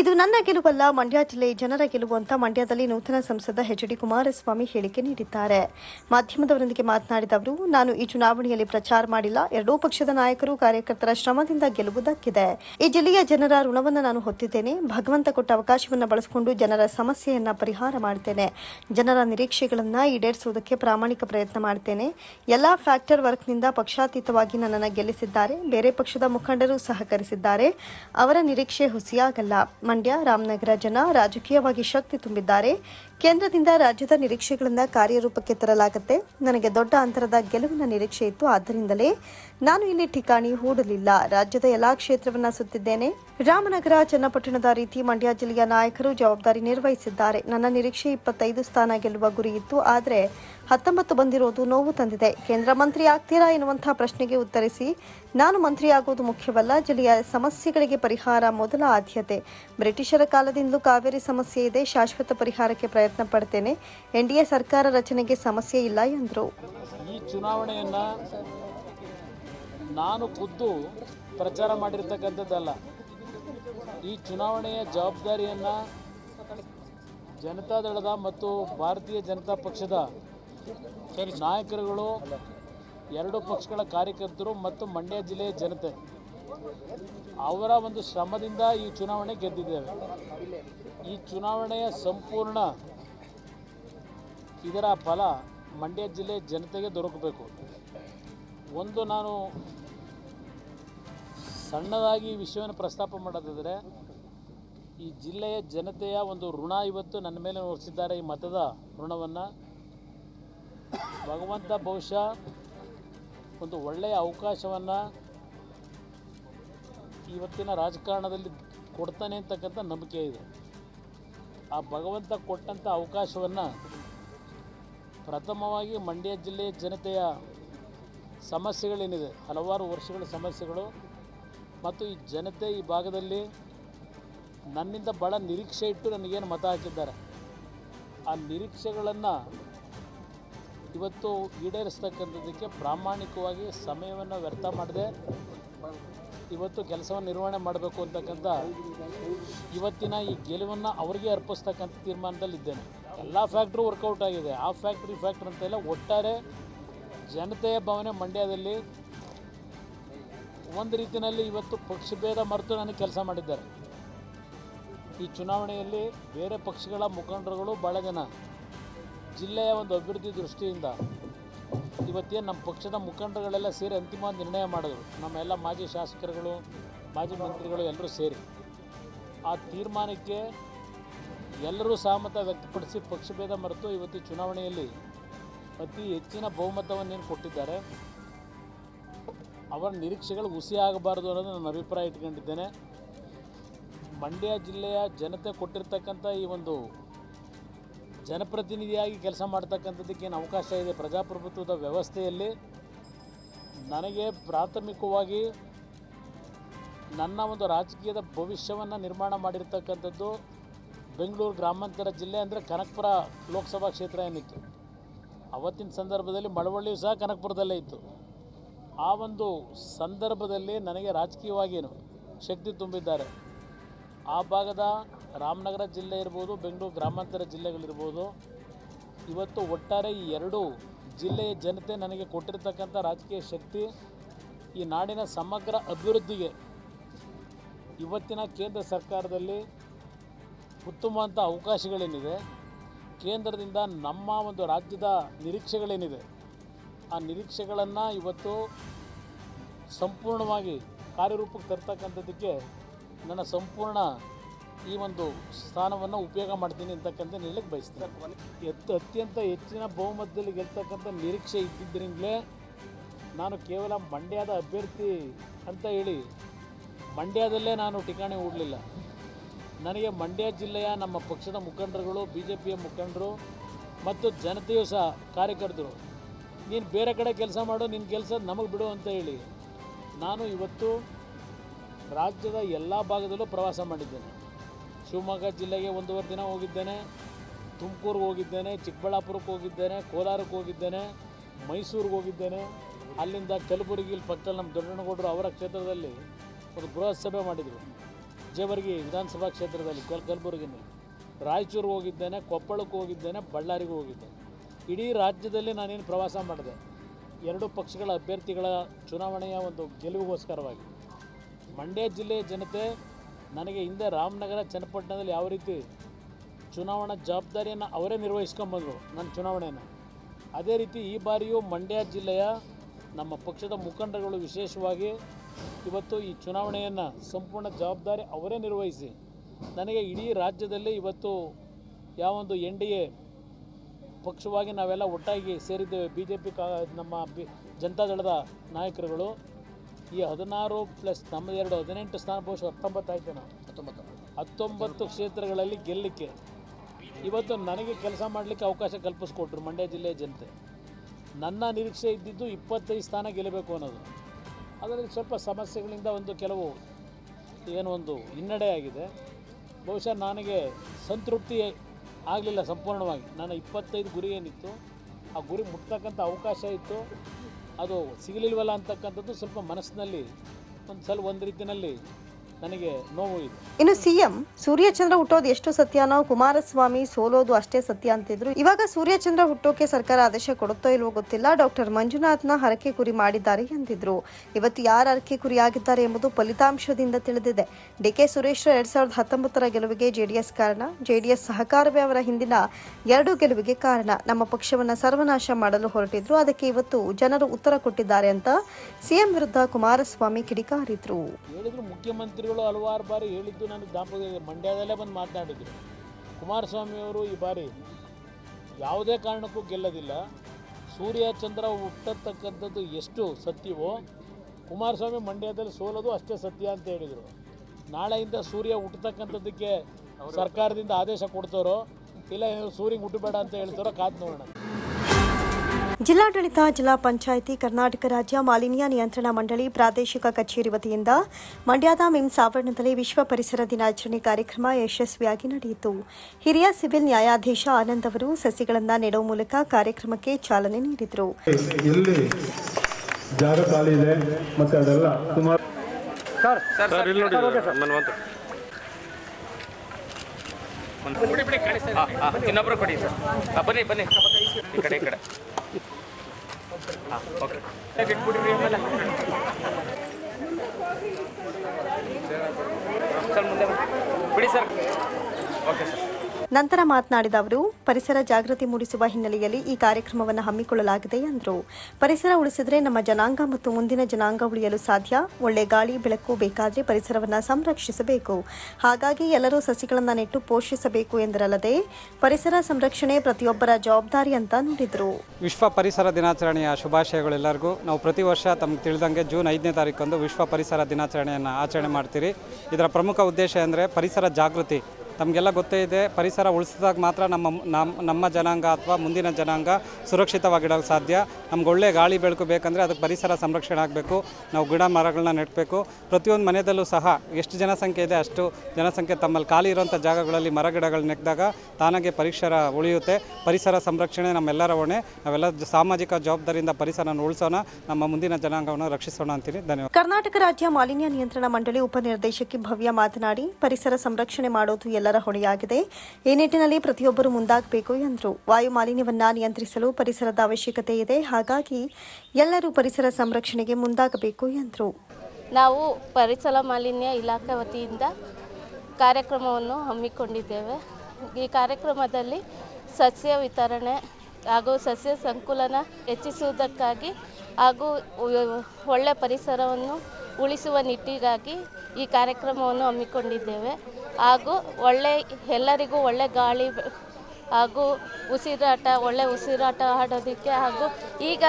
ಇದು ನನ್ನ ಗೆಲುವಲ್ಲ ಮಂಡ್ಯ ಜಿಲ್ಲೆ ಜನರ ಗೆಲುವು ಅಂತ ಮಂಡ್ಯದಲ್ಲಿ ನೂತನ ಸಂಸದ ಎಚ್ ಡಿ ಕುಮಾರಸ್ವಾಮಿ ಹೇಳಿಕೆ ನೀಡಿದ್ದಾರೆ. ಮಾಧ್ಯಮದವರೊಂದಿಗೆ ಮಾತನಾಡಿದ ಅವರು, ನಾನು ಈ ಚುನಾವಣೆಯಲ್ಲಿ ಪ್ರಚಾರ ಮಾಡಿಲ್ಲ. ಎರಡೂ ಪಕ್ಷದ ನಾಯಕರು ಕಾರ್ಯಕರ್ತರ ಶ್ರಮದಿಂದ ಗೆಲುವು ದಕ್ಕಿದೆ. ಈ ಜಿಲ್ಲೆಯ ಜನರ ಋಣವನ್ನು ನಾನು ಹೊತ್ತಿದ್ದೇನೆ. ಭಗವಂತ ಕೊಟ್ಟ ಅವಕಾಶವನ್ನು ಬಳಸಿಕೊಂಡು ಜನರ ಸಮಸ್ಯೆಯನ್ನ ಪರಿಹಾರ ಮಾಡ್ತೇನೆ. ಜನರ ನಿರೀಕ್ಷೆಗಳನ್ನು ಈಡೇರಿಸುವುದಕ್ಕೆ ಪ್ರಾಮಾಣಿಕ ಪ್ರಯತ್ನ ಮಾಡ್ತೇನೆ. ಎಲ್ಲಾ ಫ್ಯಾಕ್ಟರ್ ವರ್ಕ್ನಿಂದ ಪಕ್ಷಾತೀತವಾಗಿ ನನ್ನನ್ನು ಗೆಲ್ಲಿಸಿದ್ದಾರೆ. ಬೇರೆ ಪಕ್ಷದ ಮುಖಂಡರು ಸಹಕರಿಸಿದ್ದಾರೆ. ಅವರ ನಿರೀಕ್ಷೆ ಹುಸಿಯಾಗಲ್ಲ. ಮಂಡ್ಯ, ರಾಮನಗರ ಜನ ರಾಜಕೀಯವಾಗಿ ಶಕ್ತಿ ತುಂಬಿದ್ದಾರೆ. ಕೇಂದ್ರದಿಂದ ರಾಜ್ಯದ ನಿರೀಕ್ಷೆಗಳನ್ನು ಕಾರ್ಯರೂಪಕ್ಕೆ ತರಲಾಗುತ್ತೆ. ನನಗೆ ದೊಡ್ಡ ಅಂತರದ ಗೆಲುವಿನ ನಿರೀಕ್ಷೆ ಇತ್ತು. ಆದ್ದರಿಂದಲೇ ನಾನು ಇಲ್ಲಿ ಠಿಕಾಣಿ ಹೂಡಲಿಲ್ಲ. ರಾಜ್ಯದ ಎಲ್ಲಾ ಕ್ಷೇತ್ರವನ್ನ ಸುತ್ತಿದ್ದೇನೆ. ರಾಮನಗರ, ಚನ್ನಪಟ್ಟಣದ ರೀತಿ ಮಂಡ್ಯ ಜಿಲ್ಲೆಯ ನಾಯಕರು ಜವಾಬ್ದಾರಿ ನಿರ್ವಹಿಸಿದ್ದಾರೆ. ನನ್ನ ನಿರೀಕ್ಷೆ ಇಪ್ಪತ್ತೈದು ಸ್ಥಾನ ಗೆಲ್ಲುವ ಗುರಿ ಇತ್ತು. ಆದರೆ ಹತ್ತೊಂಬತ್ತು ಬಂದಿರೋದು ನೋವು ತಂದಿದೆ. ಕೇಂದ್ರ ಮಂತ್ರಿ ಆಗ್ತೀರಾ ಎನ್ನುವಂತಹ ಪ್ರಶ್ನೆಗೆ ಉತ್ತರಿಸಿ, ನಾನು ಮಂತ್ರಿಯಾಗುವುದು ಮುಖ್ಯವಲ್ಲ, ಜಿಲ್ಲೆಯ ಸಮಸ್ಯೆಗಳಿಗೆ ಪರಿಹಾರ ಮೊದಲ ಆದ್ಯತೆ. ಬ್ರಿಟಿಷರ ಕಾಲದಿಂದಲೂ ಕಾವೇರಿ ಸಮಸ್ಯೆ ಇದೆ, ಶಾಶ್ವತ ಪರಿಹಾರಕ್ಕೆ ಪ್ರಯತ್ನ ಪಡ್ತೇನೆ. ಎನ್ಡಿಎ ಸರ್ಕಾರ ರಚನೆಗೆ ಸಮಸ್ಯೆ ಇಲ್ಲ ಎಂದರು. ಈ ಚುನಾವಣೆಯನ್ನು ನಾನು ಖುದ್ದು ಪ್ರಚಾರ ಮಾಡಿರ್ತಕ್ಕಂಥದ್ದಲ್ಲ. ಈ ಚುನಾವಣೆಯ ಜವಾಬ್ದಾರಿಯನ್ನು ಜನತಾದಳದ ಮತ್ತು ಭಾರತೀಯ ಜನತಾ ಪಕ್ಷದ ನಾಯಕರುಗಳು ಎರಡು ಪಕ್ಷಗಳ ಕಾರ್ಯಕರ್ತರು ಮತ್ತು ಮಂಡ್ಯ ಜಿಲ್ಲೆಯ ಜನತೆ ಅವರ ಒಂದು ಶ್ರಮದಿಂದ ಈ ಚುನಾವಣೆ ಗೆದ್ದಿದ್ದೇವೆ. ಈ ಚುನಾವಣೆಯ ಸಂಪೂರ್ಣ ಇದರ ಫಲ ಮಂಡ್ಯ ಜಿಲ್ಲೆ ಜನತೆಗೆ ದೊರಕಬೇಕು. ಒಂದು ನಾನು ಸಣ್ಣದಾಗಿ ವಿಷಯವನ್ನು ಪ್ರಸ್ತಾಪ ಮಾಡೋದಾದರೆ, ಈ ಜಿಲ್ಲೆಯ ಜನತೆಯ ಒಂದು ಋಣ ಇವತ್ತು ನನ್ನ ಮೇಲೆ ಹೊರಿಸಿದ್ದಾರೆ ಈ ಮತದ ಋಣವನ್ನು. ಭಗವಂತ ಬಹುಶಃ ಒಂದು ಒಳ್ಳೆಯ ಅವಕಾಶವನ್ನು ಇವತ್ತಿನ ರಾಜಕಾರಣದಲ್ಲಿ ಕೊಡ್ತಾನೆ ಅಂತಕ್ಕಂಥ ನಂಬಿಕೆ ಇದೆ. ಆ ಭಗವಂತ ಕೊಟ್ಟಂಥ ಅವಕಾಶವನ್ನು ಪ್ರಥಮವಾಗಿ ಮಂಡ್ಯ ಜಿಲ್ಲೆಯ ಜನತೆಯ ಸಮಸ್ಯೆಗಳೇನಿದೆ, ಹಲವಾರು ವರ್ಷಗಳ ಸಮಸ್ಯೆಗಳು ಮತ್ತು ಈ ಜನತೆ ಈ ಭಾಗದಲ್ಲಿ ನನ್ನಿಂದ ಭಾಳ ನಿರೀಕ್ಷೆ ಇಟ್ಟು ನನಗೇನು ಮತ ಹಾಕಿದ್ದಾರೆ. ಆ ನಿರೀಕ್ಷೆಗಳನ್ನು ಇವತ್ತು ಈಡೇರಿಸ್ತಕ್ಕಂಥದ್ದಕ್ಕೆ ಪ್ರಾಮಾಣಿಕವಾಗಿ ಸಮಯವನ್ನು ವ್ಯರ್ಥ ಮಾಡದೆ. ಇವತ್ತು ಕೆಲಸವನ್ನು ನಿರ್ವಹಣೆ ಮಾಡಬೇಕು ಅಂತಕ್ಕಂಥ ಇವತ್ತಿನ ಈ ಗೆಲುವನ್ನು ಅವರಿಗೆ ಅರ್ಪಿಸ್ತಕ್ಕಂಥ ತೀರ್ಮಾನದಲ್ಲಿದ್ದೇನೆ. ಎಲ್ಲ ಫ್ಯಾಕ್ಟ್ರಿ ವರ್ಕೌಟ್ ಆಗಿದೆ. ಆ ಫ್ಯಾಕ್ಟ್ರಿ ಫ್ಯಾಕ್ಟ್ರಿ ಅಂತೆಲ್ಲ ಒಟ್ಟಾರೆ ಜನತೆಯ ಭಾವನೆ ಮಂಡ್ಯದಲ್ಲಿ ಒಂದು ರೀತಿಯಲ್ಲಿ ಇವತ್ತು ಪಕ್ಷಭೇದ ಮರೆತು ನನಗೆ ಕೆಲಸ ಮಾಡಿದ್ದಾರೆ. ಈ ಚುನಾವಣೆಯಲ್ಲಿ ಬೇರೆ ಪಕ್ಷಗಳ ಮುಖಂಡರುಗಳು ಭಾಳ ಜನ. ಜಿಲ್ಲೆಯ ಒಂದು ಅಭಿವೃದ್ಧಿ ದೃಷ್ಟಿಯಿಂದ ಇವತ್ತೇನು ನಮ್ಮ ಪಕ್ಷದ ಮುಖಂಡರುಗಳೆಲ್ಲ ಸೇರಿ ಅಂತಿಮ ನಿರ್ಣಯ ಮಾಡಿದ್ರು. ನಮ್ಮ ಎಲ್ಲ ಮಾಜಿ ಶಾಸಕರುಗಳು, ಮಾಜಿ ಮಂತ್ರಿಗಳು ಎಲ್ಲರೂ ಸೇರಿ. ಆ ತೀರ್ಮಾನಕ್ಕೆ ಎಲ್ಲರೂ ಸಹಮತ ವ್ಯಕ್ತಪಡಿಸಿ ಪಕ್ಷಭೇದ ಮರೆತು ಇವತ್ತು ಚುನಾವಣೆಯಲ್ಲಿ ಅತಿ ಹೆಚ್ಚಿನ ಬಹುಮತವನ್ನೇನು ಕೊಟ್ಟಿದ್ದಾರೆ, ಅವರ ನಿರೀಕ್ಷೆಗಳು ಹುಸಿ ಆಗಬಾರ್ದು ಅನ್ನೋದು ನನ್ನ ಅಭಿಪ್ರಾಯ ಇಟ್ಕೊಂಡಿದ್ದೇನೆ. ಮಂಡ್ಯ ಜಿಲ್ಲೆಯ ಜನತೆ ಕೊಟ್ಟಿರ್ತಕ್ಕಂಥ ಈ ಒಂದು ಜನಪ್ರತಿನಿಧಿಯಾಗಿ ಕೆಲಸ ಮಾಡ್ತಕ್ಕಂಥದ್ದಕ್ಕೆ ಏನು ಅವಕಾಶ ಇದೆ? ಪ್ರಜಾಪ್ರಭುತ್ವದ ವ್ಯವಸ್ಥೆಯಲ್ಲಿ ನನಗೆ ಪ್ರಾಥಮಿಕವಾಗಿ ನನ್ನ ಒಂದು ರಾಜಕೀಯದ ಭವಿಷ್ಯವನ್ನು ನಿರ್ಮಾಣ ಮಾಡಿರ್ತಕ್ಕಂಥದ್ದು ಬೆಂಗಳೂರು ಗ್ರಾಮಾಂತರ ಜಿಲ್ಲೆ ಅಂದರೆ ಕನಕಪುರ ಲೋಕಸಭಾ ಕ್ಷೇತ್ರ ಏನಿತ್ತು. ಅವತ್ತಿನ ಸಂದರ್ಭದಲ್ಲಿ ಮಳವಳ್ಳಿಯು ಸಹ ಕನಕಪುರದಲ್ಲೇ ಇತ್ತು. ಆ ಒಂದು ಸಂದರ್ಭದಲ್ಲಿ ನನಗೆ ರಾಜಕೀಯವಾಗೇನು ಶಕ್ತಿ ತುಂಬಿದ್ದಾರೆ. ಆ ಭಾಗದ ರಾಮನಗರ ಜಿಲ್ಲೆ ಇರ್ಬೋದು, ಬೆಂಗಳೂರು ಗ್ರಾಮಾಂತರ ಜಿಲ್ಲೆಗಳಿರ್ಬೋದು, ಇವತ್ತು ಒಟ್ಟಾರೆ ಈ ಎರಡು ಜಿಲ್ಲೆಯ ಜನತೆ ನನಗೆ ಕೊಟ್ಟಿರತಕ್ಕಂಥ ರಾಜಕೀಯ ಶಕ್ತಿ ಈ ನಾಡಿನ ಸಮಗ್ರ ಅಭಿವೃದ್ಧಿಗೆ ಇವತ್ತಿನ ಕೇಂದ್ರ ಸರ್ಕಾರದಲ್ಲಿ ಉತ್ತಮವಂಥ ಅವಕಾಶಗಳೇನಿದೆ, ಕೇಂದ್ರದಿಂದ ನಮ್ಮ ಒಂದು ರಾಜ್ಯದ ನಿರೀಕ್ಷೆಗಳೇನಿದೆ, ಆ ನಿರೀಕ್ಷೆಗಳನ್ನು ಇವತ್ತು ಸಂಪೂರ್ಣವಾಗಿ ಕಾರ್ಯರೂಪಕ್ಕೆ ತರ್ತಕ್ಕಂಥದ್ದಕ್ಕೆ ನನ್ನ ಸಂಪೂರ್ಣ ಈ ಒಂದು ಸ್ಥಾನವನ್ನು ಉಪಯೋಗ ಮಾಡ್ತೀನಿ ಅಂತಕ್ಕಂಥ ಹೇಳಕ್ಕೆ ಬಯಸ್ತೀನಿ. ಎತ್ತು ಅತ್ಯಂತ ಹೆಚ್ಚಿನ ಬಹುಮತದಲ್ಲಿ ಗೆಲ್ತಕ್ಕಂಥ ನಿರೀಕ್ಷೆ ಇದ್ದಿದ್ದರಿಂದಲೇ ನಾನು ಕೇವಲ ಮಂಡ್ಯದ ಅಭ್ಯರ್ಥಿ ಅಂತ ಹೇಳಿ ಮಂಡ್ಯದಲ್ಲೇ ನಾನು ಠಿಕಾಣಿ ಹೂಡಲಿಲ್ಲ. ನನಗೆ ಮಂಡ್ಯ ಜಿಲ್ಲೆಯ ನಮ್ಮ ಪಕ್ಷದ ಮುಖಂಡರುಗಳು ಬಿ ಜೆ ಪಿಯ ಮುಖಂಡರು ಮತ್ತು ಜನತೆಯು ಸಹ ಕಾರ್ಯಕರ್ತರು, ನೀನು ಬೇರೆ ಕಡೆ ಕೆಲಸ ಮಾಡು ನಿನ್ನ ಕೆಲಸ ನಮಗೆ ಬಿಡು ಅಂತ ಹೇಳಿ ನಾನು ಇವತ್ತು ರಾಜ್ಯದ ಎಲ್ಲ ಭಾಗದಲ್ಲೂ ಪ್ರವಾಸ ಮಾಡಿದ್ದೇನೆ. ಶಿವಮೊಗ್ಗ ಜಿಲ್ಲೆಗೆ ಒಂದೂವರೆ ದಿನ ಹೋಗಿದ್ದೇನೆ. ತುಮಕೂರಿಗೆ ಹೋಗಿದ್ದೇನೆ ಚಿಕ್ಕಬಳ್ಳಾಪುರಕ್ಕೆ ಹೋಗಿದ್ದೇನೆ ಕೋಲಾರಕ್ಕೆ ಹೋಗಿದ್ದೇನೆ, ಮೈಸೂರಿಗೆ ಹೋಗಿದ್ದೇನೆ. ಅಲ್ಲಿಂದ ಕಲಬುರಗಿ, ಇಲ್ಲಿ ಪಕ್ಕದಲ್ಲಿ ನಮ್ಮ ದೊಡ್ಡನಗೌಡರು ಅವರ ಕ್ಷೇತ್ರದಲ್ಲಿ ಒಂದು ಬೃಹತ್ ಸಭೆ ಮಾಡಿದರು. ಜೇವರ್ಗಿ ವಿಧಾನಸಭಾ ಕ್ಷೇತ್ರದಲ್ಲಿ ಕಲ್ ಕಲಬುರಗಿನಲ್ಲಿ ರಾಯಚೂರಿಗೆ ಹೋಗಿದ್ದೇನೆ ಕೊಪ್ಪಳಕ್ಕೆ ಹೋಗಿದ್ದೇನೆ, ಬಳ್ಳಾರಿಗೂ ಹೋಗಿದ್ದೆ. ಇಡೀ ರಾಜ್ಯದಲ್ಲಿ ನಾನೇನು ಪ್ರವಾಸ ಮಾಡಿದೆ. ಎರಡು ಪಕ್ಷಗಳ ಅಭ್ಯರ್ಥಿಗಳ ಚುನಾವಣೆಯ ಒಂದು ಗೆಲುವಿಗೋಸ್ಕರವಾಗಿ. ಮಂಡ್ಯ ಜಿಲ್ಲೆಯ ಜನತೆ ನನಗೆ ಹಿಂದೆ ರಾಮನಗರ, ಚನ್ನಪಟ್ಟಣದಲ್ಲಿ ಯಾವ ರೀತಿ ಚುನಾವಣಾ ಜವಾಬ್ದಾರಿಯನ್ನು ಅವರೇ ನಿರ್ವಹಿಸ್ಕೊಂಬಂದರು ನನ್ನ ಚುನಾವಣೆಯನ್ನು. ಅದೇ ರೀತಿ ಈ ಬಾರಿಯೂ ಮಂಡ್ಯ ಜಿಲ್ಲೆಯ ನಮ್ಮ ಪಕ್ಷದ ಮುಖಂಡರುಗಳು ವಿಶೇಷವಾಗಿ ಇವತ್ತು ಈ ಚುನಾವಣೆಯನ್ನು ಸಂಪೂರ್ಣ ಜವಾಬ್ದಾರಿ ಅವರೇ ನಿರ್ವಹಿಸಿ, ನನಗೆ ಇಡೀ ರಾಜ್ಯದಲ್ಲಿ ಇವತ್ತು ಯಾವೊಂದು ಎನ್ ಡಿ ಎ ಪಕ್ಷವಾಗಿ ನಾವೆಲ್ಲ ಒಟ್ಟಾಗಿ ಸೇರಿದ್ದೇವೆ. ಬಿ ಜೆ ಪಿ ಕಾ, ನಮ್ಮ ಬಿ ಜನತಾದಳದ ನಾಯಕರುಗಳು. ಈ ಹದಿನಾರು ಪ್ಲಸ್ ನಮ್ಮ ಎರಡು ಹದಿನೆಂಟು ಸ್ಥಾನ ಬಹುಶಃ ಹತ್ತೊಂಬತ್ತು ನಾವು ಹತ್ತೊಂಬತ್ತು ಕ್ಷೇತ್ರಗಳಲ್ಲಿ ಗೆಲ್ಲಲಿಕ್ಕೆ ಇವತ್ತು ನನಗೆ ಕೆಲಸ ಮಾಡಲಿಕ್ಕೆ ಅವಕಾಶ ಕಲ್ಪಿಸ್ಕೊಟ್ರು ಮಂಡ್ಯ ಜಿಲ್ಲೆಯ ಜನತೆ. ನನ್ನ ನಿರೀಕ್ಷೆ ಇದ್ದಿದ್ದು ಇಪ್ಪತ್ತೈದು ಸ್ಥಾನ ಗೆಲ್ಲಬೇಕು ಅನ್ನೋದು. ಅದರಲ್ಲಿ ಸ್ವಲ್ಪ ಸಮಸ್ಯೆಗಳಿಂದ ಒಂದು ಕೆಲವು ಏನೋ ಒಂದು ಹಿನ್ನಡೆ ಆಗಿದೆ. ಬಹುಶಃ ನನಗೆ ಸಂತೃಪ್ತಿ ಆಗಲಿಲ್ಲ ಸಂಪೂರ್ಣವಾಗಿ. ನನ್ನ ಇಪ್ಪತ್ತೈದು ಗುರಿ ಏನಿತ್ತು, ಆ ಗುರಿ ಮುಟ್ತಕ್ಕಂಥ ಅವಕಾಶ ಇತ್ತು. ಅದು ಸಿಗಲಿಲ್ವಲ್ಲ ಅಂತಕ್ಕಂಥದ್ದು ಸ್ವಲ್ಪ ಮನಸ್ಸಿನಲ್ಲಿ ಒಂದು ಸಲ ಒಂದು ರೀತಿಯಲ್ಲಿ ನನಗೆ ನೋವು ಇದೆ. ಇನ್ನು ಸಿಎಂ ಸೂರ್ಯಚಂದ್ರ ಹುಟ್ಟೋದು ಎಷ್ಟು ಸತ್ಯನೋ ಕುಮಾರಸ್ವಾಮಿ ಸೋಲೋದು ಅಷ್ಟೇ ಸತ್ಯ ಅಂತಿದ್ರು. ಇವಾಗ ಸೂರ್ಯಚಂದ್ರ ಹುಟ್ಟೋಕೆ ಸರ್ಕಾರ ಆದೇಶ ಕೊಡುತ್ತೋ ಇಲ್ವೋ ಗೊತ್ತಿಲ್ಲ ಡಾಕ್ಟರ್ ಮಂಜುನಾಥ್ನ ಹರಕೆ ಕುರಿ ಮಾಡಿದ್ದಾರೆ ಎಂದಿದ್ರು. ಇವತ್ತು ಯಾರ ಹರಕೆ ಕುರಿಯಾಗಿದ್ದಾರೆ ಎಂಬುದು ಫಲಿತಾಂಶದಿಂದ ತಿಳಿದಿದೆ. ಡಿಕೆ ಸುರೇಶ್ ಎರಡ್ ಸಾವಿರದ ಹತ್ತೊಂಬತ್ತರ ಗೆಲುವಿಗೆ ಜೆಡಿಎಸ್ ಕಾರಣ ಜೆಡಿಎಸ್ ಸಹಕಾರವೇ ಅವರ ಹಿಂದಿನ ಎರಡು ಗೆಲುವಿಗೆ ಕಾರಣ. ನಮ್ಮ ಪಕ್ಷವನ್ನ ಸರ್ವನಾಶ ಮಾಡಲು ಹೊರಟಿದ್ರು ಅದಕ್ಕೆ ಇವತ್ತು ಜನರು ಉತ್ತರ ಕೊಟ್ಟಿದ್ದಾರೆ ಅಂತ ಸಿಎಂ ವಿರುದ್ಧ ಕುಮಾರಸ್ವಾಮಿ ಕಿಡಿಕಾರಿದ್ರು. ಹೇಳಿದ್ರು ಮುಖ್ಯಮಂತ್ರಿಗಳು ಹಲವಾರು ಬಾರಿ ಹೇಳಿದ್ದು ನಾನು ದಾಂಪತ್ಯ ಮಂಡ್ಯದಲ್ಲೇ ಬಂದು ಮಾತನಾಡಿದ್ರು ಕುಮಾರಸ್ವಾಮಿಯವರು ಈ ಬಾರಿ ಯಾವುದೇ ಕಾರಣಕ್ಕೂ ಗೆಲ್ಲೋದಿಲ್ಲ. ಸೂರ್ಯ ಚಂದ್ರ ಹುಟ್ಟತಕ್ಕಂಥದ್ದು ಎಷ್ಟು ಸತ್ಯವೋ ಕುಮಾರಸ್ವಾಮಿ ಮಂಡ್ಯದಲ್ಲಿ ಸೋಲೋದು ಅಷ್ಟೇ ಸತ್ಯ ಅಂತ ಹೇಳಿದರು. ನಾಳೆಯಿಂದ ಸೂರ್ಯ ಹುಟ್ಟತಕ್ಕಂಥದ್ದಕ್ಕೆ ಸರ್ಕಾರದಿಂದ ಆದೇಶ ಕೊಡ್ತಾರೋ ಇಲ್ಲ ಸೂರ್ಯ ಹುಟ್ಟಬೇಡ ಅಂತ ಹೇಳ್ತಾರೋ ಕಾದು ನೋಡೋಣ. ಜಿಲ್ಲಾಡಳಿತ ಜಿಲ್ಲಾ ಪಂಚಾಯಿತಿ ಕರ್ನಾಟಕ ರಾಜ್ಯ ಮಾಲಿನ್ಯ ನಿಯಂತ್ರಣ ಮಂಡಳಿ ಪ್ರಾದೇಶಿಕ ಕಚೇರಿ ವತಿಯಿಂದ ಮಂಡ್ಯದ ಮಿಮ್ಸ್ ಆವರಣದಲ್ಲಿ ವಿಶ್ವ ಪರಿಸರ ದಿನಾಚರಣೆ ಕಾರ್ಯಕ್ರಮ ಯಶಸ್ವಿಯಾಗಿ ನಡೆಯಿತು. ಹಿರಿಯ ಸಿವಿಲ್ ನ್ಯಾಯಾಧೀಶ ಆನಂದ್ ಅವರು ಸಸಿಗಳನ್ನು ನೆಡುವ ಮೂಲಕ ಕಾರ್ಯಕ್ರಮಕ್ಕೆ ಚಾಲನೆ ನೀಡಿದರು. ಇನ್ನೊಬ್ಬರು ಕೊಡಿ ಬನ್ನಿ ಬನ್ನಿ. ಈ ಕಡೆ ಈ ಕಡೆ. ಹಾಂ ಓಕೆ. ಇಟ್ಬಿಡ್ರಿ ಆಮೇಲೆ ಸರ್ ಮುಂದೆ ಬಿಡಿ ಸರ್ ಓಕೆ ಸರ್ ನಂತರ ಮಾತನಾಡಿದ ಅವರು, ಪರಿಸರ ಜಾಗೃತಿ ಮೂಡಿಸುವ ಹಿನ್ನೆಲೆಯಲ್ಲಿ ಈ ಕಾರ್ಯಕ್ರಮವನ್ನು ಹಮ್ಮಿಕೊಳ್ಳಲಾಗಿದೆ ಎಂದರು. ಪರಿಸರ ಉಳಿಸಿದರೆ ನಮ್ಮ ಜನಾಂಗ ಮತ್ತು ಮುಂದಿನ ಜನಾಂಗ ಉಳಿಯಲು ಸಾಧ್ಯ. ಒಳ್ಳೆ ಗಾಳಿ, ಬೆಳಕು ಬೇಕಾದರೆ ಪರಿಸರವನ್ನು ಸಂರಕ್ಷಿಸಬೇಕು. ಹಾಗಾಗಿ ಎಲ್ಲರೂ ಸಸಿಗಳನ್ನು ನೆಟ್ಟು ಪೋಷಿಸಬೇಕು ಎಂದರಲ್ಲದೆ, ಪರಿಸರ ಸಂರಕ್ಷಣೆ ಪ್ರತಿಯೊಬ್ಬರ ಜವಾಬ್ದಾರಿ ಅಂತ ನುಡಿದರು. ವಿಶ್ವ ಪರಿಸರ ದಿನಾಚರಣೆಯ ಶುಭಾಶಯಗಳು ಎಲ್ಲರಿಗೂ. ನಾವು ಪ್ರತಿ ವರ್ಷ ತಮ್ಗೆ ತಿಳಿದಂಗೆ ಜೂನ್ ಐದನೇ ತಾರೀಕೊಂದು ವಿಶ್ವ ಪರಿಸರ ದಿನಾಚರಣೆಯನ್ನು ಆಚರಣೆ ಮಾಡ್ತೀರಿ. ಇದರ ಪ್ರಮುಖ ಉದ್ದೇಶ ಅಂದರೆ ಪರಿಸರ ಜಾಗೃತಿ. ತಮಗೆಲ್ಲ ಗೊತ್ತೇ ಇದೆ, ಪರಿಸರ ಉಳಿಸಿದಾಗ ಮಾತ್ರ ನಮ್ಮ ನಮ್ಮ ಜನಾಂಗ ಅಥವಾ ಮುಂದಿನ ಜನಾಂಗ ಸುರಕ್ಷಿತವಾಗಿಡಲು ಸಾಧ್ಯ. ನಮ್ಗೆ ಒಳ್ಳೆ ಗಾಳಿ ಬೆಳಕು ಬೇಕಂದರೆ ಅದಕ್ಕೆ ಪರಿಸರ ಸಂರಕ್ಷಣೆ ಆಗಬೇಕು. ನಾವು ಗಿಡ ಮರಗಳನ್ನ ನೆಡಬೇಕು. ಪ್ರತಿಯೊಂದು ಮನೆಯಲ್ಲೂ ಸಹ ಎಷ್ಟು ಜನಸಂಖ್ಯೆ ಇದೆ ಅಷ್ಟು ಜನಸಂಖ್ಯೆ ತಮ್ಮಲ್ಲಿ ಖಾಲಿ ಇರುವಂಥ ಜಾಗಗಳಲ್ಲಿ ಮರ ಗಿಡಗಳು ನೆಟ್ಟಿದಾಗ ತಾನಾಗೆ ಪರಿಸರ ಉಳಿಯುತ್ತೆ. ಪರಿಸರ ಸಂರಕ್ಷಣೆ ನಮ್ಮೆಲ್ಲರ ಹೊಣೆ. ನಾವೆಲ್ಲ ಸಾಮಾಜಿಕ ಜವಾಬ್ದಾರಿಯಿಂದ ಪರಿಸರನ ಉಳಿಸೋಣ. ನಮ್ಮ ಮುಂದಿನ ಜನಾಂಗವನ್ನು ರಕ್ಷಿಸೋಣ ಅಂತೀನಿ. ಧನ್ಯವಾದ. ಕರ್ನಾಟಕ ರಾಜ್ಯ ಮಾಲಿನ್ಯ ನಿಯಂತ್ರಣ ಮಂಡಳಿ ಉಪನಿರ್ದೇಶಕಿ ಭವ್ಯ ಮಾತನಾಡಿ, ಪರಿಸರ ಸಂರಕ್ಷಣೆ ಮಾಡೋದು ಎಲ್ಲರ ಹೊಣೆಯಾಗಿದೆ. ಈ ನಿಟ್ಟಿನಲ್ಲಿ ಪ್ರತಿಯೊಬ್ಬರು ಮುಂದಾಗಬೇಕು ಎಂದರು. ವಾಯು ಮಾಲಿನ್ಯವನ್ನು ನಿಯಂತ್ರಿಸಲು ಪರಿಸರದ ಅವಶ್ಯಕತೆ ಇದೆ. ಹಾಗಾಗಿ ಎಲ್ಲರೂ ಪರಿಸರ ಸಂರಕ್ಷಣೆಗೆ ಮುಂದಾಗಬೇಕು ಎಂದರು. ನಾವು ಪರಿಸರ ಮಾಲಿನ್ಯ ಇಲಾಖೆ ವತಿಯಿಂದ ಕಾರ್ಯಕ್ರಮವನ್ನು ಹಮ್ಮಿಕೊಂಡಿದ್ದೇವೆ. ಈ ಕಾರ್ಯಕ್ರಮದಲ್ಲಿ ಸಸ್ಯ ವಿತರಣೆ ಹಾಗೂ ಸಸ್ಯ ಸಂಕುಲನ ಹೆಚ್ಚಿಸುವುದಕ್ಕಾಗಿ ಹಾಗೂ ಒಳ್ಳೆ ಪರಿಸರವನ್ನು ಉಳಿಸುವ ನಿಟ್ಟಿಗಾಗಿ ಈ ಕಾರ್ಯಕ್ರಮವನ್ನು ಹಮ್ಮಿಕೊಂಡಿದ್ದೇವೆ. ಹಾಗೂ ಒಳ್ಳೆ ಎಲ್ಲರಿಗೂ ಒಳ್ಳೆ ಗಾಳಿ ಹಾಗೂ ಉಸಿರಾಟ, ಒಳ್ಳೆ ಉಸಿರಾಟ ಆಡೋದಕ್ಕೆ ಹಾಗೂ ಈಗ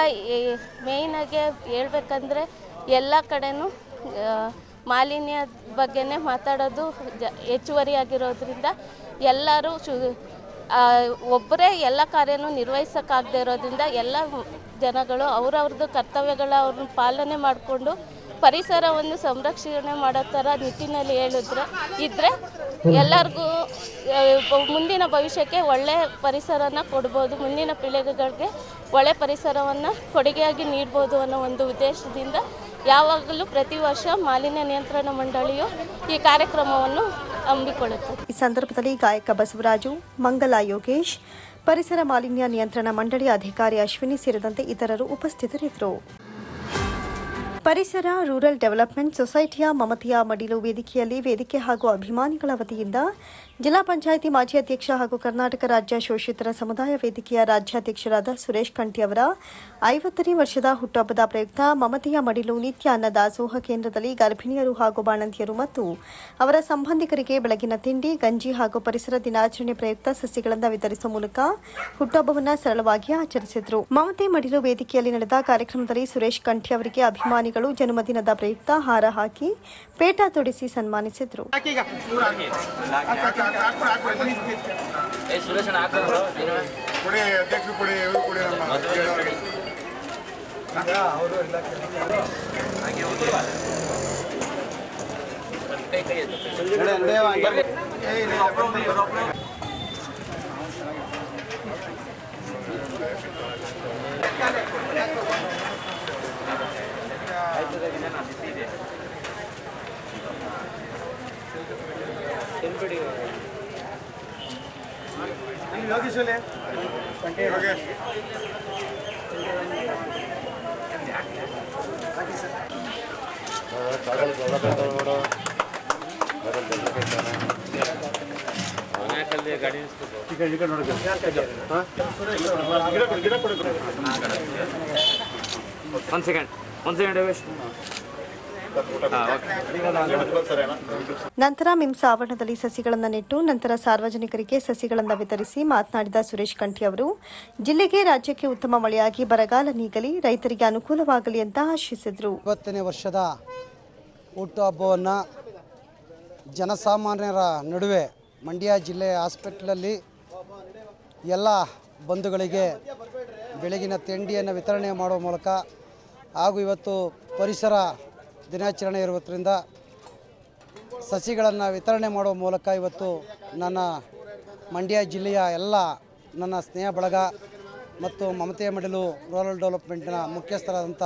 ಮೇಯ್ನಾಗೆ ಹೇಳ್ಬೇಕಂದ್ರೆ ಎಲ್ಲ ಕಡೆನೂ ಮಾಲಿನ್ಯ ಬಗ್ಗೆನೇ ಮಾತಾಡೋದು ಜ ಹೆಚ್ಚುವರಿಯಾಗಿರೋದ್ರಿಂದ ಎಲ್ಲರೂ ಶು ಒಬ್ಬರೇ ಎಲ್ಲ ಕಾರ್ಯನೂ ನಿರ್ವಹಿಸೋಕ್ಕಾಗದೇ ಇರೋದ್ರಿಂದ ಎಲ್ಲ ಜನಗಳು ಅವ್ರವ್ರದ್ದು ಕರ್ತವ್ಯಗಳ ಅವ್ರನ್ನ ಪಾಲನೆ ಮಾಡಿಕೊಂಡು ಪರಿಸರವನ್ನು ಸಂರಕ್ಷಣೆ ಮಾಡೋ ಥರ ನಿಟ್ಟಿನಲ್ಲಿ ಹೇಳಿದ್ರೆ ಇದ್ದರೆ ಎಲ್ಲರಿಗೂ ಮುಂದಿನ ಭವಿಷ್ಯಕ್ಕೆ ಒಳ್ಳೆಯ ಪರಿಸರನ ಕೊಡ್ಬೋದು, ಮುಂದಿನ ಪೀಳಿಗೆಗಳಿಗೆ ಒಳ್ಳೆ ಪರಿಸರವನ್ನು ಕೊಡುಗೆಯಾಗಿ ನೀಡ್ಬೋದು ಅನ್ನೋ ಒಂದು ಉದ್ದೇಶದಿಂದ ಯಾವಾಗಲೂ ಪ್ರತಿ ವರ್ಷ ಮಾಲಿನ್ಯ ನಿಯಂತ್ರಣ ಮಂಡಳಿಯು ಈ ಕಾರ್ಯಕ್ರಮವನ್ನು ಹಮ್ಮಿಕೊಳ್ಳುತ್ತೆ. ಈ ಸಂದರ್ಭದಲ್ಲಿ ಗಾಯಕ ಬಸವರಾಜು, ಮಂಗಲ ಯೋಗೇಶ್, ಪರಿಸರ ಮಾಲಿನ್ಯ ನಿಯಂತ್ರಣ ಮಂಡಳಿ ಅಧಿಕಾರಿ ಅಶ್ವಿನಿ ಸೇರಿದಂತೆ ಇತರರು ಉಪಸ್ಥಿತರಿದ್ದರು. ಪರಿಸರ, ರೂರಲ್ ಡೆವಲಪ್ಮೆಂಟ್ ಸೊಸೈಟಿಯ ಮಮತೆಯ ಮಡಿಲು ವೇದಿಕೆಯಲ್ಲಿ ವೇದಿಕೆ ಹಾಗೂ ಅಭಿಮಾನಿಗಳ ವತಿಯಿಂದ ಜಿಲ್ಲಾ ಪಂಚಾಯಿತಿ ಮಾಜಿ ಅಧ್ಯಕ್ಷ ಹಾಗೂ ಕರ್ನಾಟಕ ರಾಜ್ಯ ಶೋಷಿತರ ಸಮುದಾಯ ವೇದಿಕೆಯ ರಾಜ್ಯಾಧ್ಯಕ್ಷರಾದ ಸುರೇಶ್ ಕಂಠಿ ಅವರ ಐವತ್ತನೇ ವರ್ಷದ ಹುಟ್ಟುಹಬ್ಬದ ಪ್ರಯುಕ್ತ ಮಮತೆಯ ಮಡಿಲು ನಿತ್ಯ ಅನ್ನದಾಸೋಹ ಕೇಂದ್ರದಲ್ಲಿ ಗರ್ಭಿಣಿಯರು ಹಾಗೂ ಬಾಣಂತಿಯರು ಮತ್ತು ಅವರ ಸಂಬಂಧಿಕರಿಗೆ ಬೆಳಗಿನ ತಿಂಡಿ, ಗಂಜಿ ಹಾಗೂ ಪರಿಸರ ದಿನಾಚರಣೆ ಪ್ರಯುಕ್ತ ಸಸಿಗಳನ್ನು ವಿತರಿಸುವ ಮೂಲಕ ಹುಟ್ಟುಹಬ್ಬವನ್ನು ಸರಳವಾಗಿ ಆಚರಿಸಿದರು. ಮಮತೆ ಮಡಿಲು ವೇದಿಕೆಯಲ್ಲಿ ನಡೆದ ಕಾರ್ಯಕ್ರಮದಲ್ಲಿ ಸುರೇಶ್ ಕಂಠಿ ಅವರಿಗೆ ಅಭಿಮಾನಿಗಳು ಜನ್ಮದಿನದ ಪ್ರಯುಕ್ತ ಹಾರ ಹಾಕಿ ಪೇಟ ತೊಡಿಸಿ ಸನ್ಮಾನಿಸಿದರು ಅಧ್ಯಕ್ಷರು ಕೊಡಿ ಇವರು ಕೊಡಿ ನಮ್ಮ ಅವ್ರಿಗೆ. ಯೋಗೇಶ್. ಒಂದು ಸೆಕೆಂಡ್ ಒಂದು ಸೆಕೆಂಡ್ ಯೋಗೇಶ್ ನಂತರ ಮಿಮ್ಸ್ ಆವರಣದಲ್ಲಿ ಸಸಿಗಳನ್ನು ನೆಟ್ಟು ನಂತರ ಸಾರ್ವಜನಿಕರಿಗೆ ಸಸಿಗಳನ್ನು ವಿತರಿಸಿ ಮಾತನಾಡಿದ ಸುರೇಶ್ ಕಂಠಿ ಅವರು ಜಿಲ್ಲೆಗೆ ರಾಜ್ಯಕ್ಕೆ ಉತ್ತಮ ಮಳೆಯಾಗಿ ಬರಗಾಲ ನೀಗಲಿ ರೈತರಿಗೆ ಅನುಕೂಲವಾಗಲಿ ಅಂತ ಆಶಿಸಿದರು. ಇಪ್ಪತ್ತನೇ ವರ್ಷದ ಹುಟ್ಟುಹಬ್ಬವನ್ನು ಜನಸಾಮಾನ್ಯರ ನಡುವೆ ಮಂಡ್ಯ ಜಿಲ್ಲೆ ಹಾಸ್ಪಿಟ್ಲಲ್ಲಿ ಎಲ್ಲ ಬಂಧುಗಳಿಗೆ ಬೆಳಗಿನ ತಿಂಡಿಯನ್ನು ವಿತರಣೆ ಮಾಡುವ ಮೂಲಕ ಹಾಗೂ ಇವತ್ತು ಪರಿಸರ ದಿನಾಚರಣೆ ಇರುವುದರಿಂದ ಸಸಿಗಳನ್ನು ವಿತರಣೆ ಮಾಡುವ ಮೂಲಕ ಇವತ್ತು ನನ್ನ ಮಂಡ್ಯ ಜಿಲ್ಲೆಯ ಎಲ್ಲ ನನ್ನ ಸ್ನೇಹ ಬಳಗ ಮತ್ತು ಮಮತೆಯ ಮಡಿಲು ರೂರಲ್ ಡೆವಲಪ್ಮೆಂಟ್ನ ಮುಖ್ಯಸ್ಥರಾದಂಥ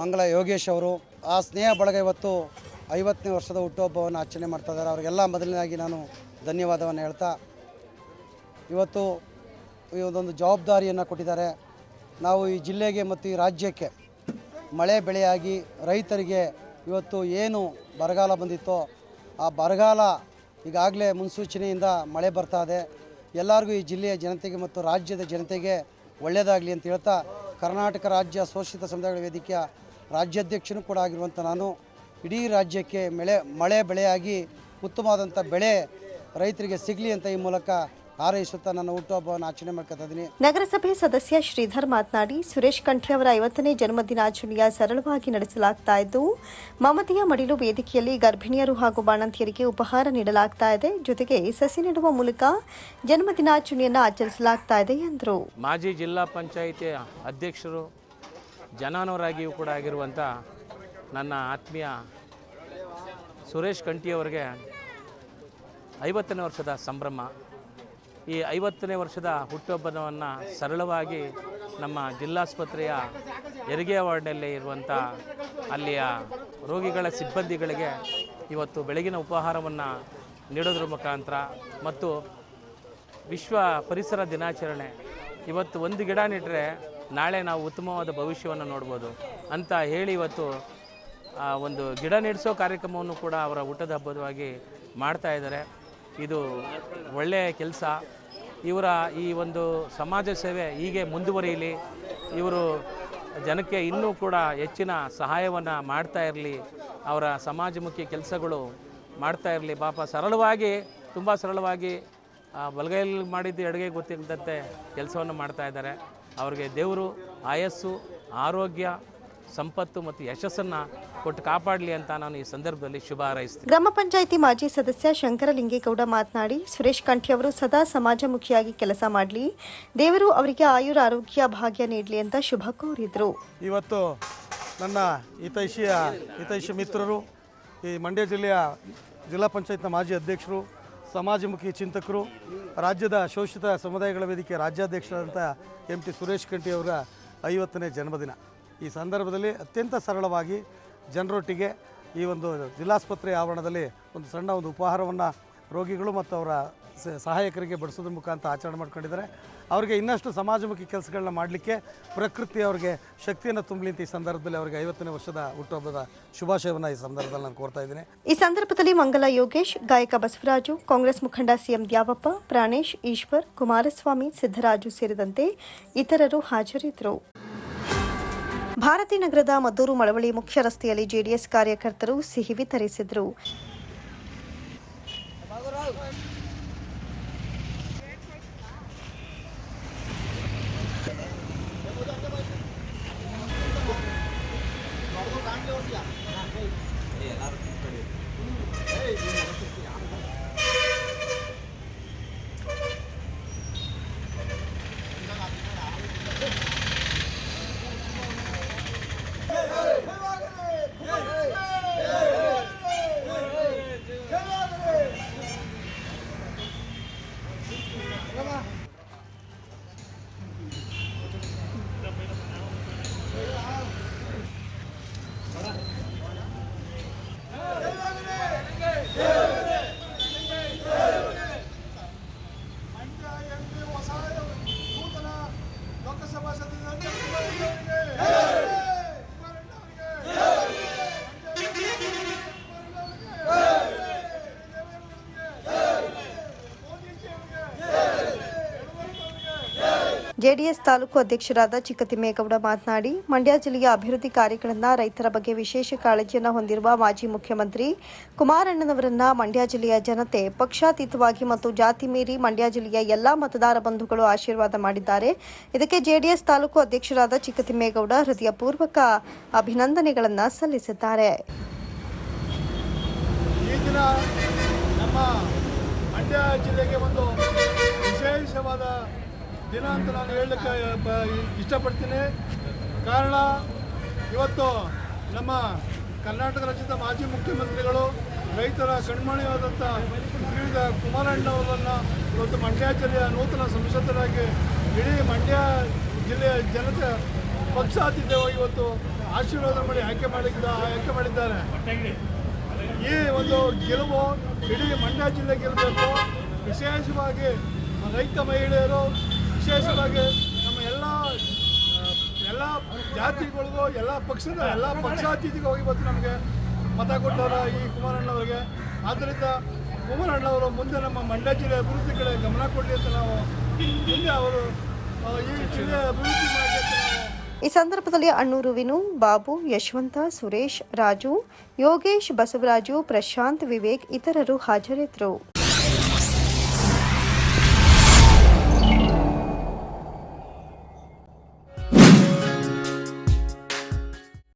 ಮಂಗಳ ಯೋಗೇಶ್ ಅವರು, ಆ ಸ್ನೇಹ ಬಳಗ ಇವತ್ತು ಐವತ್ತನೇ ವರ್ಷದ ಹುಟ್ಟುಹಬ್ಬವನ್ನು ಆಚರಣೆ ಮಾಡ್ತಾ ಇದ್ದಾರೆ. ಅವರಿಗೆಲ್ಲ ಮೊದಲನೇದಾಗಿ ನಾನು ಧನ್ಯವಾದವನ್ನು ಹೇಳ್ತಾ, ಇವತ್ತು ಈ ಒಂದೊಂದು ಜವಾಬ್ದಾರಿಯನ್ನು ಕೊಟ್ಟಿದ್ದಾರೆ. ನಾವು ಈ ಜಿಲ್ಲೆಗೆ ಮತ್ತು ಈ ರಾಜ್ಯಕ್ಕೆ ಮಳೆ ಬೆಳೆಯಾಗಿ ರೈತರಿಗೆ ಇವತ್ತು ಏನು ಬರಗಾಲ ಬಂದಿತ್ತೋ ಆ ಬರಗಾಲ ಈಗಾಗಲೇ ಮುನ್ಸೂಚನೆಯಿಂದ ಮಳೆ ಬರ್ತಾ ಇದೆ. ಎಲ್ಲರಿಗೂ ಈ ಜಿಲ್ಲೆಯ ಜನತೆಗೆ ಮತ್ತು ರಾಜ್ಯದ ಜನತೆಗೆ ಒಳ್ಳೆಯದಾಗಲಿ ಅಂತ ಹೇಳ್ತಾ ಕರ್ನಾಟಕ ರಾಜ್ಯ ಶೋಷಿತ ಸಮುದಾಯಗಳ ವೇದಿಕೆಯ ರಾಜ್ಯಾಧ್ಯಕ್ಷನೂ ಕೂಡ ಆಗಿರುವಂಥ ನಾನು. ಇಡೀ ರಾಜ್ಯಕ್ಕೆ ಮಳೆ ಮಳೆ ಬೆಳೆಯಾಗಿ ಉತ್ತಮವಾದಂಥ ಬೆಳೆ ರೈತರಿಗೆ ಸಿಗಲಿ ಅಂತ ಈ ಮೂಲಕ ಹಾರೈಸುತ್ತಾ ನನ್ನ ಹುಟ್ಟುಹಬ್ಬವನ್ನು ಆಚರಣೆ ಮಾಡ್ಕೊತಾ ಇದ್ದೀನಿ. ನಗರಸಭೆ ಸದಸ್ಯ ಶ್ರೀಧರ್ ಮಾತನಾಡಿ ಸುರೇಶ್ ಕಂಠಿ ಅವರ ಐವತ್ತನೇ ಜನ್ಮದಿನಾಚರಣೆಯ ಸರಳವಾಗಿ ನಡೆಸಲಾಗ್ತಾ ಇದ್ದು ಮಮತೆಯ ಮಡಿಲು ವೇದಿಕೆಯಲ್ಲಿ ಗರ್ಭಿಣಿಯರು ಹಾಗೂ ಬಾಣಂತಿಯರಿಗೆ ಉಪಹಾರ ನೀಡಲಾಗ್ತಾ ಇದೆ. ಜೊತೆಗೆ ಸಸಿ ನೆಡುವ ಮೂಲಕ ಜನ್ಮದಿನಾಚರಣೆಯನ್ನು ಆಚರಿಸಲಾಗ್ತಾ ಇದೆ ಎಂದರು. ಮಾಜಿ ಜಿಲ್ಲಾ ಪಂಚಾಯಿತಿ ಅಧ್ಯಕ್ಷರು ಜನಾನವರಾಗಿಯೂ ಕೂಡ ಆಗಿರುವಂಥ ನನ್ನ ಆತ್ಮೀಯ ಸುರೇಶ್ ಕಂಠಿಯವರಿಗೆ ಐವತ್ತನೇ ವರ್ಷದ ಸಂಭ್ರಮ. ಈ ಐವತ್ತನೇ ವರ್ಷದ ಹುಟ್ಟುಹಬ್ಬವನ್ನು ಸರಳವಾಗಿ ನಮ್ಮ ಜಿಲ್ಲಾಸ್ಪತ್ರೆಯ ಹೆರಿಗೆ ವಾರ್ಡ್ನಲ್ಲಿ ಇರುವಂಥ ಅಲ್ಲಿಯ ರೋಗಿಗಳ ಸಿಬ್ಬಂದಿಗಳಿಗೆ ಇವತ್ತು ಬೆಳಗಿನ ಉಪಹಾರವನ್ನು ನೀಡೋದ್ರ ಮುಖಾಂತರ ಮತ್ತು ವಿಶ್ವ ಪರಿಸರ ದಿನಾಚರಣೆ. ಇವತ್ತು ಒಂದು ಗಿಡ ನೆಟ್ಟರೆ ನಾಳೆ ನಾವು ಉತ್ತಮವಾದ ಭವಿಷ್ಯವನ್ನು ನೋಡ್ಬೋದು ಅಂತ ಹೇಳಿ ಇವತ್ತು ಒಂದು ಗಿಡ ನೆಡೆಸೋ ಕಾರ್ಯಕ್ರಮವನ್ನು ಕೂಡ ಅವರ ಊಟದ ಹಬ್ಬದವಾಗಿ ಮಾಡ್ತಾ ಇದ್ದಾರೆ. ಇದು ಒಳ್ಳೆಯ ಕೆಲಸ. ಇವರ ಈ ಒಂದು ಸಮಾಜ ಸೇವೆ ಹೀಗೆ ಮುಂದುವರಿಯಲಿ, ಇವರು ಜನಕ್ಕೆ ಇನ್ನೂ ಕೂಡ ಹೆಚ್ಚಿನ ಸಹಾಯವನ್ನು ಮಾಡ್ತಾ ಇರಲಿ, ಅವರ ಸಮಾಜಮುಖಿ ಕೆಲಸಗಳು ಮಾಡ್ತಾ ಇರಲಿ. ಪಾಪ ಸರಳವಾಗಿ, ತುಂಬ ಸರಳವಾಗಿ ಬಲಗೈಲಿ ಮಾಡಿದ್ದು ಅಡುಗೆ ಗೊತ್ತಿಲ್ಲದಂತೆ ಕೆಲಸವನ್ನು ಮಾಡ್ತಾ ಇದ್ದಾರೆ. ಅವರಿಗೆ ದೇವರು, ಆಯಸ್ಸು, ಆರೋಗ್ಯ ಸಂಪತ್ತು ಮತ್ತು ಯಶಸ್ಸನ್ನು ಕೊಟ್ಟು ಕಾಪಾಡಲಿ ಅಂತ ನಾನು ಈ ಸಂದರ್ಭದಲ್ಲಿ ಶುಭ ಹಾರೈಸ್ತೀನಿ. ಗ್ರಾಮ ಪಂಚಾಯಿತಿ ಮಾಜಿ ಸದಸ್ಯ ಶಂಕರಲಿಂಗೇಗೌಡ ಮಾತನಾಡಿ ಸುರೇಶ್ ಕಂಠಿ ಅವರು ಸದಾ ಸಮಾಜಮುಖಿಯಾಗಿ ಕೆಲಸ ಮಾಡಲಿ ದೇವರು ಅವರಿಗೆ ಆಯುರ ಆರೋಗ್ಯ ಭಾಗ್ಯ ನೀಡಲಿ ಅಂತ ಶುಭ ಕೋರಿದರು. ಇವತ್ತು ನನ್ನ ಹಿತೈಷಿಯ ಹಿತೈಷಿ ಮಿತ್ರರು ಈ ಮಂಡ್ಯ ಜಿಲ್ಲೆಯ ಜಿಲ್ಲಾ ಪಂಚಾಯತ್ನ ಮಾಜಿ ಅಧ್ಯಕ್ಷರು ಸಮಾಜಮುಖಿ ಚಿಂತಕರು ರಾಜ್ಯದ ಶೋಷಿತ ಸಮುದಾಯಗಳ ವೇದಿಕೆ ರಾಜ್ಯಾಧ್ಯಕ್ಷರಾದಂಥ ಎಂ ಟಿ ಸುರೇಶ್ ಕಂಠಿ ಅವರ ಐವತ್ತನೇ ಜನ್ಮದಿನ. ಈ ಸಂದರ್ಭದಲ್ಲಿ ಅತ್ಯಂತ ಸರಳವಾಗಿ ಜನರೊಟ್ಟಿಗೆ ಈ ಒಂದು ಜಿಲ್ಲಾಸ್ಪತ್ರೆ ಆವರಣದಲ್ಲಿ ಒಂದು ಸಣ್ಣ ಒಂದು ಉಪಹಾರವನ್ನು ರೋಗಿಗಳು ಮತ್ತು ಅವರ ಸಹಾಯಕರಿಗೆ ಬಡಿಸೋದ್ರ ಮುಖಾಂತರ ಆಚರಣೆ ಮಾಡ್ಕೊಂಡಿದ್ದಾರೆ. ಅವರಿಗೆ ಇನ್ನಷ್ಟು ಸಮಾಜಮುಖಿ ಕೆಲಸಗಳನ್ನ ಮಾಡಲಿಕ್ಕೆ ಪ್ರಕೃತಿ ಅವರಿಗೆ ಶಕ್ತಿಯನ್ನು ತುಂಬಲಿ ಅಂತ ಈ ಸಂದರ್ಭದಲ್ಲಿ ಅವರಿಗೆ ಐವತ್ತನೇ ವರ್ಷದ ಹುಟ್ಟುಹಬ್ಬದ ಶುಭಾಶಯವನ್ನು ಈ ಸಂದರ್ಭದಲ್ಲಿ ನಾನು ಕೋರ್ತಾ ಇದ್ದೀನಿ. ಈ ಸಂದರ್ಭದಲ್ಲಿ ಮಂಗಲ ಯೋಗೇಶ್, ಗಾಯಕ ಬಸವರಾಜು, ಕಾಂಗ್ರೆಸ್ ಮುಖಂಡ ಸಿಎಂ ದ್ಯಾವಪ್ಪ, ಪ್ರಾಣೇಶ್ ಈಶ್ವರ್, ಕುಮಾರಸ್ವಾಮಿ, ಸಿದ್ದರಾಜು ಸೇರಿದಂತೆ ಇತರರು ಹಾಜರಿದ್ದರು. ಭಾರತಿ ನಗರದ ಮದ್ದೂರು ಮಳವಳ್ಳಿ ಮುಖ್ಯ ರಸ್ತೆಯಲ್ಲಿ ಜೆಡಿಎಸ್ ಕಾರ್ಯಕರ್ತರು ಸಿಹಿ ವಿತರಿಸಿದರು. ಜೆಡಿಎಸ್ ತಾಲೂಕು ಅಧ್ಯಕ್ಷರಾದ ಚಿಕ್ಕತಿಮ್ಮೇಗೌಡ ಮಾತನಾಡಿ, ಮಂಡ್ಯ ಜಿಲ್ಲೆಯ ಅಭಿವೃದ್ಧಿ ಕಾರ್ಯಗಳನ್ನ ರೈತರ ಬಗ್ಗೆ ವಿಶೇಷ ಕಾಳಜಿಯನ್ನು ಹೊಂದಿರುವ ಮಾಜಿ ಮುಖ್ಯಮಂತ್ರಿ ಕುಮಾರಣ್ಣನವರನ್ನ ಮಂಡ್ಯ ಜಿಲ್ಲೆಯ ಜನತೆ ಪಕ್ಷಾತೀತವಾಗಿ ಮತ್ತು ಜಾತಿ ಮೀರಿ ಮಂಡ್ಯ ಜಿಲ್ಲೆಯ ಎಲ್ಲಾ ಮತದಾರ ಬಂಧುಗಳು ಆಶೀರ್ವಾದ ಮಾಡಿದ್ದಾರೆ. ಇದಕ್ಕೆ ಜೆಡಿಎಸ್ ತಾಲೂಕು ಅಧ್ಯಕ್ಷರಾದ ಚಿಕ್ಕತಿಮ್ಮೇಗೌಡ ಹೃದಯಪೂರ್ವಕ ಅಭಿನಂದನೆಗಳನ್ನು ಸಲ್ಲಿಸಿದ್ದಾರೆ. ಮಂಡ್ಯ ಜಿಲ್ಲೆಗೆ ಒಂದು ವಿಶೇಷವಾದ ದಿನ ಅಂತ ನಾನು ಹೇಳಲಿಕ್ಕೆ ಬ- ಇಷ್ಟಪಡ್ತೀನಿ. ಕಾರಣ, ಇವತ್ತು ನಮ್ಮ ಕರ್ನಾಟಕ ರಾಜ್ಯದ ಮಾಜಿ ಮುಖ್ಯಮಂತ್ರಿಗಳು, ರೈತರ ಕಣ್ಮಣಿಯಾದಂಥ ಶ್ರೀಯುತ ಕುಮಾರಣ್ಣವರನ್ನು ಇವತ್ತು ಮಂಡ್ಯ ಜಿಲ್ಲೆಯ ನೂತನ ಸಂಸದರಾಗಿ ಇಡೀ ಮಂಡ್ಯ ಜಿಲ್ಲೆಯ ಜನತೆ ಪಕ್ಷಾತೀತವಾಗಿ ಇವತ್ತು. ಆಶೀರ್ವಾದ ಮಾಡಿ ಆಯ್ಕೆ ಮಾಡಿದ್ದ, ಆಯ್ಕೆ ಮಾಡಿದ್ದಾರೆ. ಈ ಒಂದು ಗೆಲುವು ಇಡೀ ಮಂಡ್ಯ ಜಿಲ್ಲೆ ಗೆಲ್ಲಬೇಕು. ವಿಶೇಷವಾಗಿ ರೈತ ಮಹಿಳೆಯರು ವಿಶೇಷವಾಗಿ ನಮ್ಮ ಎಲ್ಲ ಎಲ್ಲ ಜಾತಿಗಳಿಗೂ, ಎಲ್ಲ ಪಕ್ಷದ ಎಲ್ಲ ಪಕ್ಷಾತೀತಿಗೂ ಇವತ್ತು ನಮಗೆ ಮತ ಕೊಟ್ಟವರ ಈ ಕುಮಾರಣ್ಣವರಿಗೆ ಆದ್ದರಿಂದ ಕುಮಾರಣ್ಣವರು ಮುಂದೆ ನಮ್ಮ ಮಂಡ್ಯ ಜಿಲ್ಲೆ ಅಭಿವೃದ್ಧಿ ಕಡೆ ಗಮನ ಕೊಡಲಿ ಅಂತ ನಾವು ಮುಂದೆ ಅವರು ಈ ಜಿಲ್ಲೆ ಅಭಿವೃದ್ಧಿ ಮಾಡಿ ಈ ಸಂದರ್ಭದಲ್ಲಿ ಅಣ್ಣೂರು ವಿನು, ಬಾಬು, ಯಶವಂತ, ಸುರೇಶ್, ರಾಜು, ಯೋಗೇಶ್, ಬಸವರಾಜು, ಪ್ರಶಾಂತ್, ವಿವೇಕ್ ಇತರರು ಹಾಜರಿದ್ದರು.